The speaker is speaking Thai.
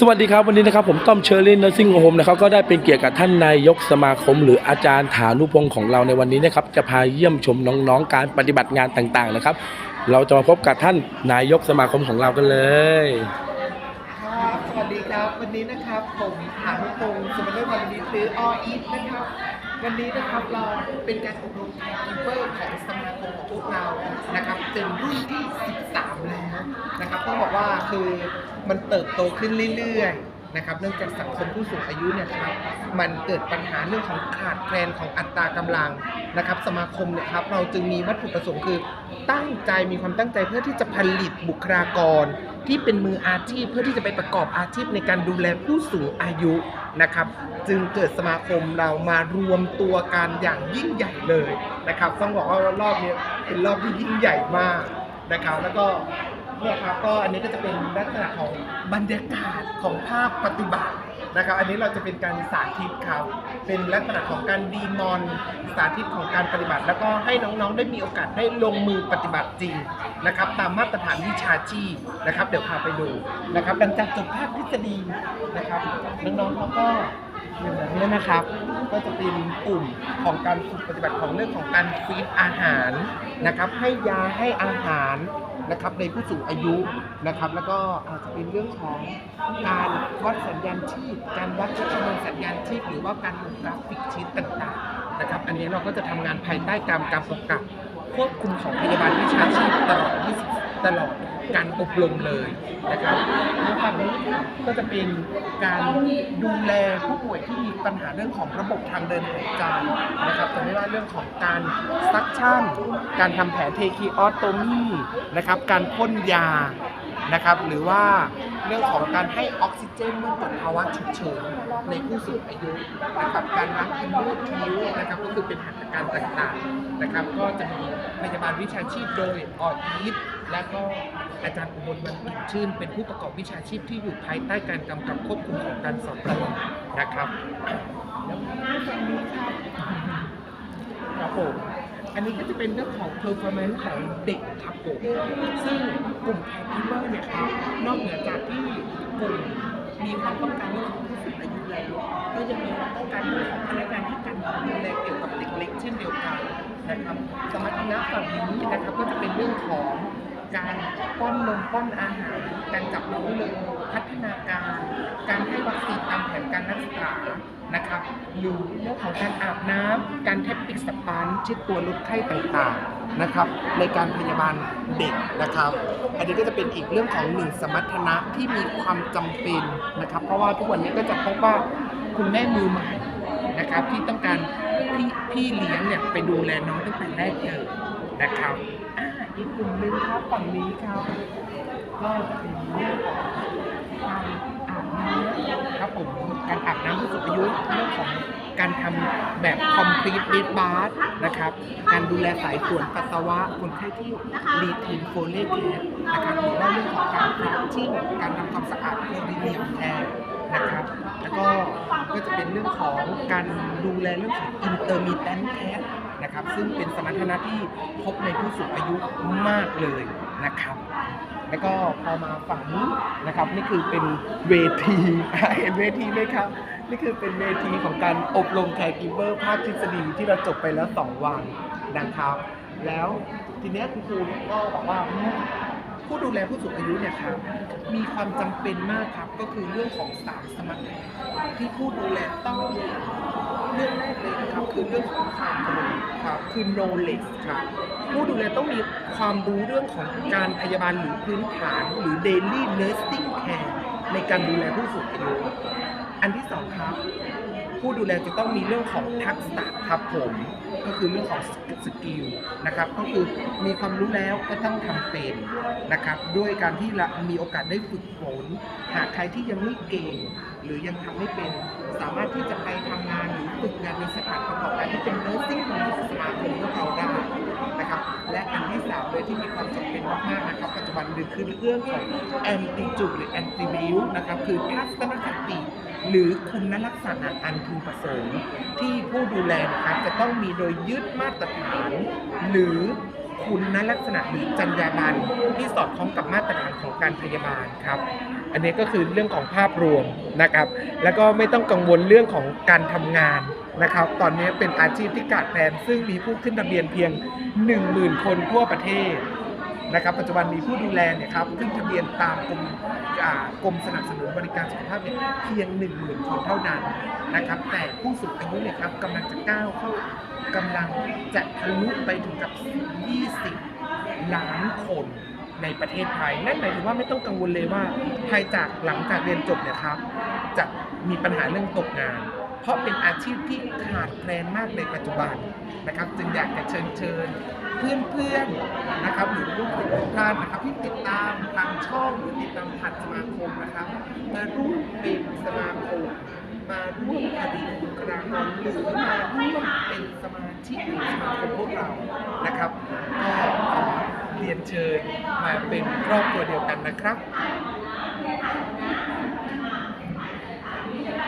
สวัสดีครับวันนี้นะครับผมต้อมเชอร์ลินนัซิ่งโฮมนะครับก็ได้เป็นเกียรติกับท่านนายกสมาคม หรืออาจารย์ฐานุพงศ์ของเราในวันนี้นะครับจะพาเยี่ยมชมน้องๆ การปฏิบัติงานต่างๆนะครับ เราจะมาพบกับท่านนายกสมาคมของเรากันเลยครับสวัสดีครับวันนี้นะครับผมฐานุพงศ์สมาด็จวันนี้หรือออีฟนะครับ วันนี้นะครับเราเป็นการอบรมไทยคีเปอร์ของสมาคมของพวกเรานะครับเป็นรุ่นที่ 13 แล้วนะครับต้องบอกว่าคือมันเติบโตขึ้นเรื่อยๆ นะครับเนื่องจากสังคมผู้สูงอายุเนี่ยครับมันเกิดปัญหาเรื่องของขาดแคลนของอัตรากำลังนะครับสมาคมเนี่ยครับเราจึงมีวัตถุประสงค์คือ ตั้งใจมีความตั้งใจเพื่อที่จะผลิตบุคลากร ที่เป็นมืออาชีพเพื่อที่จะไปประกอบอาชีพในการดูแลผู้สูงอายุนะครับจึงเกิดสมาคมเรามารวมตัวกันอย่างยิ่งใหญ่เลยนะครับต้องบอกว่ารอบนี้เป็นรอบที่ยิ่งใหญ่มากนะครับแล้วก็ เนี่ยครับก็อันนี้ก็จะเป็นลักษณะของบรรยากาศของภาพปฏิบัตินะครับ อันนี้เราจะเป็นการสาธิตครับ เป็นลักษณะของการดีมอนสาธิตของการปฏิบัติ แล้วก็ให้น้องๆได้มีโอกาสได้ลงมือปฏิบัติจริงนะครับ ตามมาตรฐานวิชาชีพนะครับ เดี๋ยวพาไปดูนะครับหลังจากจบภาคทฤษฎีนะครับน้องๆเขาก็อย่างนี้นะครับ ก็จะเป็นกลุ่มของการฝึกปฏิบัติของเรื่องของการฟีดอาหารนะครับ ให้ยาให้อาหาร นะครับในผู้สูงอายุนะครับแล้วก็อาจจะเป็นเรื่องของการวัดสัญญาณชีพการวัดชัชนวนสัญญาณชีพหรือว่าการลงกราฟิกชีตต่างๆนะครับอันนี้เราก็จะทำงานภายใต้การกำกับควบคุมของพยาบาลวิชาชีพตลอด20ตลอด การอบรมเลยนะครับในฝั่งนี้ก็จะเป็นการดูแลผู้ป่วยที่มีปัญหาเรื่องของระบบทางเดินหายใจนะครับจะไม่ว่าเรื่องของการซักชั่น การทำแผลเทคีออสโตมีนะครับการพ่นยานะครับหรือว่าเรื่องของการให้ออกซิเจนเมื่อเกิดภาวะฉุกเฉินในผู้สูงอายุนะครับการล้างคิ้วคิ้วนะครับก็คือเป็นหัตถการต่างๆนะครับก็จะมีพยาบาลวิชาชีพโดยอออีฟ และก็อาจารย์อุบลวันชื่น เป็นผู้ประกอบวิชาชีพที่อยู่ภายใต้การกำกับควบคุมของการสอนตลอดนะครับแล้วมาฝั่งนี้ครับครับผมอันนี้ก็จะเป็นเรื่องของ performance ของเด็กครับผมซึ่งกลุ่มแพทิเมอร์เนี่ยครับนอกเหนือจากที่กลุ่มมีความต้องการเรื่องของผู้สูงอายุแล้วก็ยังมีความต้องการเรื่องของพนักงานที่การดูแลเกี่ยวกับเด็กเล็กเช่นเดียวกันนะครับสมรรถนะฝั่งนี้นะครับก็จะเป็นเรื่องของ การป้อนนมป้อนอาหาร การจับรู้เลยพัฒนาการ การให้วัคซีนตามแผนการรักษานะครับหรือเรื่องของการอาบน้ำการเทปปิกสปันเช็ดตัวลดไข้ต่างๆนะครับ ในการพยาบาลเด็กนะครับ อันนี้ก็จะเป็นอีกเรื่องของหนึ่งสมรรถนะที่มีความจำเป็นนะครับ เพราะว่าทุกวันนี้ก็จะพบว่าคุณแม่มือใหม่นะครับที่ต้องการพี่พี่เลี้ยงเนี่ยไปดูแลน้องตั้งแต่แรกเกิดนะครับ อีกกลุ่มหนึงครับฝั่งนี้ครับก็จะเป็นเรื่องของการอาบน้ำครับผมการอาบน้ำผู้สูงอายุเรื่องของการทำแบบ complete bed bath นะครับ การดูแลสายส่วนปัสสาวะคนไข้ที่ retain folate gas นะครับหรือว่าเรื่องของการ flushing การทำความสะอาดโคลิเนียมแทนนะครับ แล้วก็ก็จะเป็นเรื่องของการดูแลเรื่องของ intermittent cat น นะครับ ซึ่งเป็นสมรรถนะที่พบในผู้สูงอายุมากเลยนะครับ แล้วก็พอมาฝั่งนี้นะครับ นี่คือเป็นเวทีเห็นเวทีไหมครับ นี่คือเป็นเวทีของการอบรมแคร์กิเบอร์ภาคทฤษฎีที่เราจบไปแล้ว 2 วันนะครับ แล้วทีเนี้ยคุณครูก็บอกว่า ผู้ดูแลผู้สูงอายุเนี่ยครับมีความจำเป็นมากครับก็คือเรื่องของสามสมรรถนะที่ผู้ดูแลต้องเรื่องแรกเลยนะครับคือเรื่องของความรู้ครับคือ knowledge ครับผู้ดูแลต้องมีความรู้เรื่องของการพยาบาลหรือพื้นฐานหรือ daily nursing care ในการดูแลผู้สูงอายุ อันที่สองครับ ผู้ดูแลจะต้องมีเรื่องของทักษะครับผมก็คือเรื่องของสกิลนะครับก็คือมีความรู้แล้วก็ต้องทำเป็นนะครับด้วยการที่เรามีโอกาสได้ฝึกฝนหากใครที่ยังไม่เก่ง หรือยังทำไม่เป็น สามารถที่จะไปทำงานหรือฝึกงานในสถานประกอบการที่เป็น nursing ของสมาคมพวกเราได้ นะครับ และอันที่สามเลยที่มีความจำเป็นมากๆนะครับ ปัจจุบันนี้คือเรื่องของ anti จุหรือ anti view นะครับ คือทัศนคติหรือคุณลักษณะอันพึงประสงค์ ที่ผู้ดูแลนะครับจะต้องมีโดยยึดมาตรฐาน หรือคุณลักษณะหรือจรรยาบรรณที่สอดคล้องกับมาตรฐานของการพยาบาลครับ อันนี้ก็คือเรื่องของภาพรวมนะครับ แล้วก็ไม่ต้องกังวลเรื่องของการทำงาน นะครับ ตอนนี้เป็นอาชีพที่ขาดแคลนซึ่งมีผู้ขึ้นทะเบียนเพียง 10,000 คนทั่วประเทศนะครับ ปัจจุบันมีผู้ดูแลเนี่ยครับขึ้นทะเบียนตามกรมกรมสนับสนุนบริการสุขภาพเนี่ยเพียง 10,000 คนเท่านั้นนะครับ แต่ผู้สูงอายุเนี่ยครับกำลังจะก้าวเข้ากำลังจะทะลุไปถึงกับ 20 ล้านคนในประเทศไทย นั่นหมายถึงว่าไม่ต้องกังวลเลยว่าภายจากหลังจากเรียนจบเนี่ยครับจะมีปัญหาเรื่องตกงาน เพราะเป็นอาชีพที่ขาดแคลนมากในปัจจุบันนะครับ จึงอยากจะเชิญเชิญเพื่อนๆนะครับหรือลูกศิษย์ทุกท่านนะครับที่ติดตามทางช่องหรือติดตามผ่านสมาคมนะครับ มาร่วมเป็นสมาคม มาร่วมอดีตบุคลากรหรือมาร่วมเป็นสมาชิกของสมาคมพวกเรานะครับก็เรียนเชิญมาเป็นครอบครัวเดียวกันนะครับ